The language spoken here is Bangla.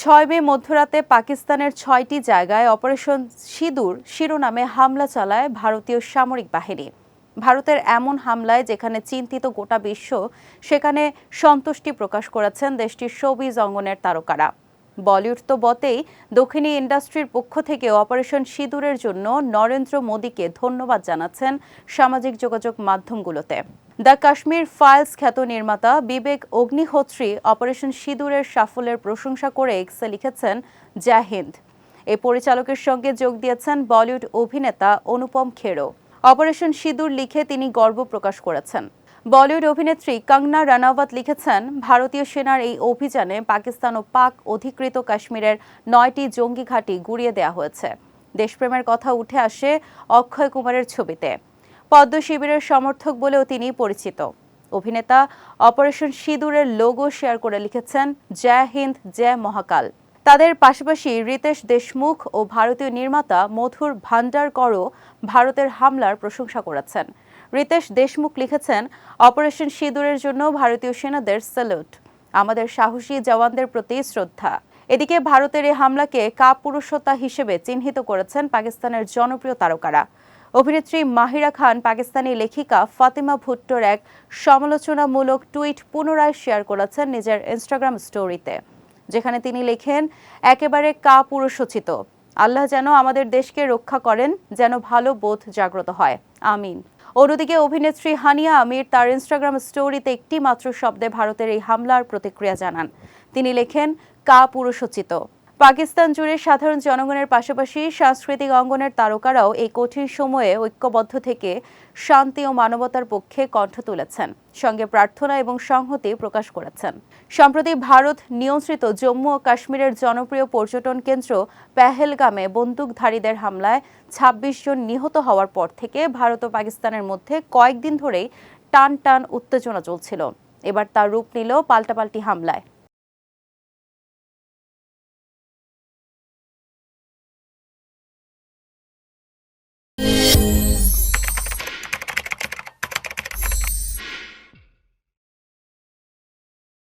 ছয় মে মধ্যরাতে পাকিস্তানের ছয়টি জায়গায় অপারেশন সিঁদুর শিরোনামে হামলা চালায় ভারতীয় সামরিক বাহিনী। ভারতের এমন হামলায় যেখানে চিন্তিত গোটা বিশ্ব, সেখানে সন্তুষ্টি প্রকাশ করেছেন দেশটির শোবিজ অঙ্গনের তারকারা। বলিউড তো বটেই। দক্ষিণী ইন্ডাস্ট্রির পক্ষ থেকে অপারেশন সিঁদুরের জন্য নরেন্দ্র মোদীকে ধন্যবাদ জানাচ্ছেন সামাজিক যোগাযোগ মাধ্যমগুলোতে। দ্য কাশ্মীর ফাইলস খ্যাত নির্মাতা বিবেক অগ্নিহোত্রী অপারেশন সিঁদুরের সাফল্যের প্রশংসা করে এক্সে লিখেছেন, জয় হিন্দ। এই পরিচালকের সঙ্গে যোগ দিয়েছেন বলিউড অভিনেতা অনুপম খেরো অপারেশন সিঁদুর লিখে তিনি গর্ব প্রকাশ করেছেন। বলিউড অভিনেত্রী কঙ্গনা রানাওয়াত লিখেছেন, ভারতীয় সেনার এই অভিযানে পাকিস্তান ও পাক অধিকৃত কাশ্মীরের নয়টি জঙ্গি ঘাঁটি গুড়িয়ে দেওয়া হয়েছে। দেশপ্রেমের কথা উঠে আসে অক্ষয় কুমারের ছবিতে। পদ্ম শিবিরের সমর্থক বলেও তিনি পরিচিত। অভিনেতা অপারেশন সিঁদুরের লোগো শেয়ার করে লিখেছেন, জয় হিন্দ, জয় মহাকাল। তাদের পাশাপাশি রিতেশ দেশমুখ ও ভারতীয় নির্মাতা মধুর ভান্ডারকরও ভারতের হামলার প্রশংসা করেছেন। রিতেশ দেশমুখ লিখেছেন, অপারেশন সিঁদুরের জন্য ভারতীয় সেনাদের স্যালুট। আমাদের সাহসী জওয়ানদের প্রতি শ্রদ্ধা। এদিকে ভারতের এই হামলাকে কাপুরুষতা হিসেবে চিহ্নিত করেছেন পাকিস্তানের জনপ্রিয় তারকারা। অভিনেত্রী মাহিরা খান পাকিস্তানি লেখিকা ফাতিমা ভুট্টোর এক সমালোচনামূলক টুইট পুনরায় শেয়ার করেছেন নিজের ইনস্টাগ্রাম স্টোরিতে, যেখানে তিনি লেখেন, একেবারে কাপুরুষোচিত। আল্লাহ যেন আমাদের দেশকে রক্ষা করেন, যেন ভালো বোধ জাগ্রত হয়। আমিন। অন্যদিকে অভিনেত্রী হানিয়া আমির তার ইনস্টাগ্রাম স্টোরিতে একটি মাত্র শব্দে ভারতের এই হামলার প্রতিক্রিয়া জানান। তিনি লেখেন কাপুরুষোচিত পাকিস্তান জুড়ে সাধারণ জনগণের পাশাপাশি সাংস্কৃতিক অঙ্গনের তারকারাও এই কঠিন সময়ে ঐক্যবদ্ধ থেকে শান্তি ও মানবতার পক্ষে কণ্ঠ তুলেছেন, সঙ্গে প্রার্থনা এবং সংহতি প্রকাশ করেছেন। সম্প্রতি ভারত নিয়ন্ত্রিত জম্মু ও কাশ্মীরের জনপ্রিয় পর্যটন কেন্দ্র পেহেলগামে বন্দুকধারীদের হামলায় ২৬ জন নিহত হওয়ার পর থেকে ভারত ও পাকিস্তানের মধ্যে কয়েকদিন ধরেই টান টান উত্তেজনা চলছিল। এবার তার রূপ নিল পাল্টাপাল্টি হামলায়।